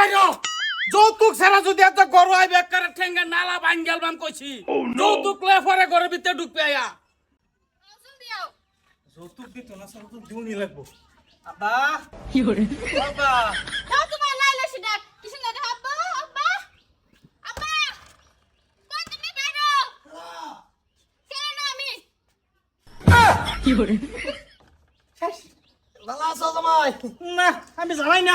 বাইরো। যৌতুক ছাড়া যদি এত গরু আইবে করে ঠেঙ্গা নালা ভাঙ গেলবাম কইছি। যৌতুক লে পরে ঘরের ভিতরে ঢুকবে আয়া। যৌতুক দিত না সব তো দিউনি লাগবো। আব্বা। আব্বা। দাও তোমার লাইলা সেটা কিছু না দাও আব্বা আব্বা। আব্বা। কই তুমি? বাইরো। কেন না আমি। ভালো আছো না আমি জানাই না।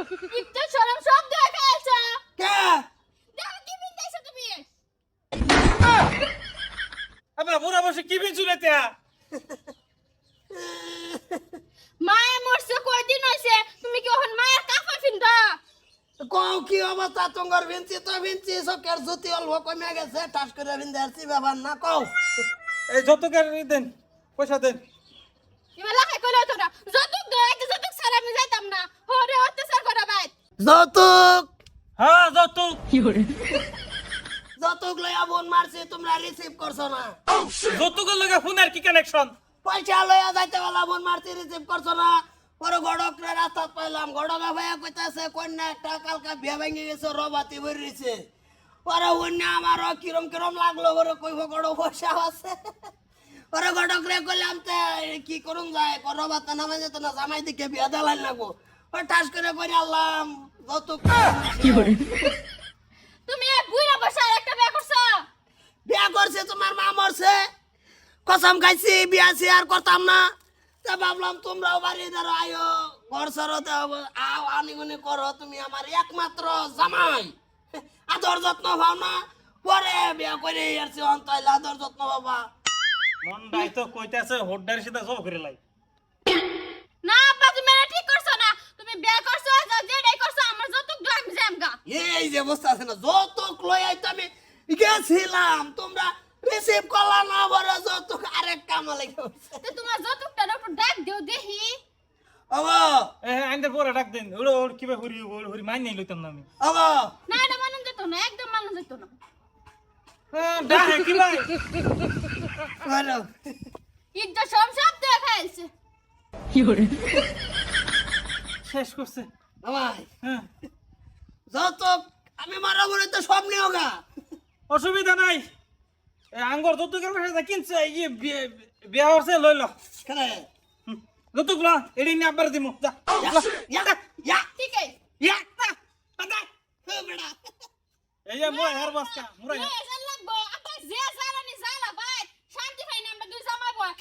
ইফতার শরম সব দেখা আছে কে? দেখো কি বিন্দাইছো তুমি আব্বা বুড়া বসে কি বিন চুলেতে মায়ে মরছে কয়দিন হইছে? তুমি কি ওহন মায়ের কাফা ফিন্দা কও কি অবস্থা তোমার ভিনছি তো ভিনছি সকের জুতি অল্প কমে গেছে টাস করে ভিন দেখছি ব্যাপার না কও। এই যৌতুকের দেন পয়সা দেন। এবার লাখাই কইলো তো না যতক দাও যতক আমি যাইতাম না। হরে অত্যাচার করা ভাই। যৌতুক। হ্যাঁ যৌতুক। যৌতুক লইয়া বোন মারছি তোমরা রিসিভ করছ না। যৌতুকের লগে ফোনের কি কানেকশন পয়সা লইয়া যাইতে বেলা বোন মারছি রিসিভ করছ না। পরে গড়করে রাস্তা পাইলাম। গড়কা ভাইয়া কইতাছে কন্যা একটা কালকা বিয়া ভেঙে গেছে রবাতি বেরিয়েছে পরে অন্য আমারও কিরম কিরম লাগল পরে কইব গড় পয়সা আছে। পরে গড়ক রে কইলাম কি করুন যায়? রবাতে নামে যেত না জামাই দিকে বিয়া দেলাই লাগবো ওই ঠাস করে করে আনলাম যৌতুক। তুমি এই বুইরা বসে আর একটা বিয়ে করছ? বিয়া করছে তোমার মা মরছে। কসম খাইছি বিয়া আর করতাম না। তা ভাবলাম তোমরাও বাড়ি ধরো আয়ো। ঘর সরতে আও আনিগুনি করো তুমি আমার একমাত্র জামাই। আদর যত্ন পাও না। পরে বিয়া করে আসছি অন্তইলে আদর যত্ন বাবা। মন ডাই তো কইতাছে হোড্ডার সাথে জব করে লাই। না আব্বা তুমি এটা ঠিক করছ না? তুমি বিয়ে করছ যা যেটাই করছ আমার যতক দাও আমি যাম গা। এই যে অবস্থা আছে না যৌতুক লই আইতে আমি গেছিলাম তোমরা রিসিভ করলা না বড় যৌতুক আরেক কামে লেগে তো তোমার যতকটা একটু ডাক দিও দেখি। অগো এ আইন্দের পরে ডাক দেন। ওড়ো ওর কিবা হরি হরি মাইন নাই লইতাম না আমি। অগো না এটা মানুন যেত না একদম মানুন যেত না। হ্যাঁ, ডাকে কিবা বলো ইজ্জত সব সব দেখাইছে শেষ করছে আমায় হ্যাঁ যত আমি মারা বলে তো সব নিও গা অসুবিধা নাই এ আঙ্গর যৌতুকের পয়সা কিনছে ইয়ে বিয়ে- বিয়া হচ্ছে লই ল কেন হুম, যৌতুক ল এডি নিয়ে আব্বার দিমু যা ইয়া ইয়া ইয়া ঠিক আছে ইয়া তা, আদা হে বেড়া এই যে মোরা বাস্তা মোরা এই এসে লাগবো আব্বা যে জ্বালানি জ্বালা ভাই শান্তি পাই না আমরা দুই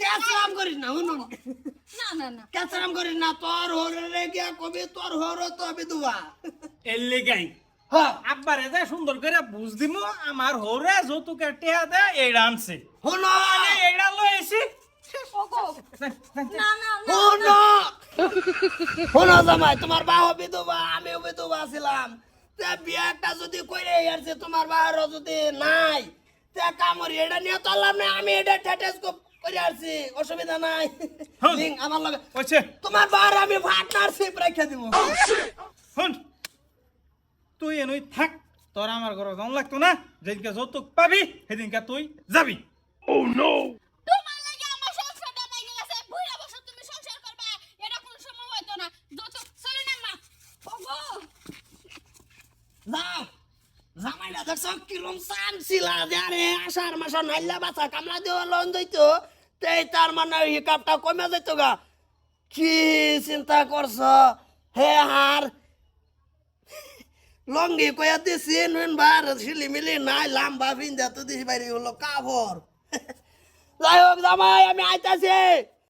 কেসরাম করিস না শুনুন। না না না। কেসরাম করিস না তোর হরে রে গিয়া কবি তোর হর তো আমি দুবা। এলে গাই হ্যাঁ। আব্বারে যে সুন্দর করে বুঝ দিমু আমার হরে যৌতুকের টেহা দে এইটা আনছে। শুনো। মানে এইটা লই এসি ওগো। না না না। শুনো। শুনো জামাই তোমার বাহ বিধবা আমিও বিধবা ছিলাম। তে বিয়া একটা যদি কইরে আসছে তোমার বাহারও যদি নাই তে কামড়ি এটা নিয়ে চললাম না আমি এটা ঠেটেস করে আসছি অসুবিধা নাই। লিং আমার লগে। ওইছে তোমার বার আমি পার্টনারশিপ রেখে দিব। শুন তুই এনুই থাক তোর আমার ঘরে যাওয়া লাগতো না। যেদিনকে যৌতুক পাবি সেদিনকে তুই যাবি। তোমার লাগি আমার সংসারটা ভেঙে গেছে। বুইরা বসে তুমি সংসার করবা এটা কোন সময় হইতো না। যত চলে না মা। ওগো! যাও জামাইটা দেখছ কিরম চান ছিলা যারে আষাঢ় নাইলা বাসা কামলা দেওয়া লন দইতো তেই তার মানে হিকাপটা কমে যাইতো গা। কি চিন্তা করছ? হে হার। লঙ্গি কয়া দিছি, নুন বার, শিলি মিলি, নাই, লাম্বা ফিন্দা তো দিছি বাইরে হলো কাপড়। যাই হোক জামাই, আমি আইতাছি।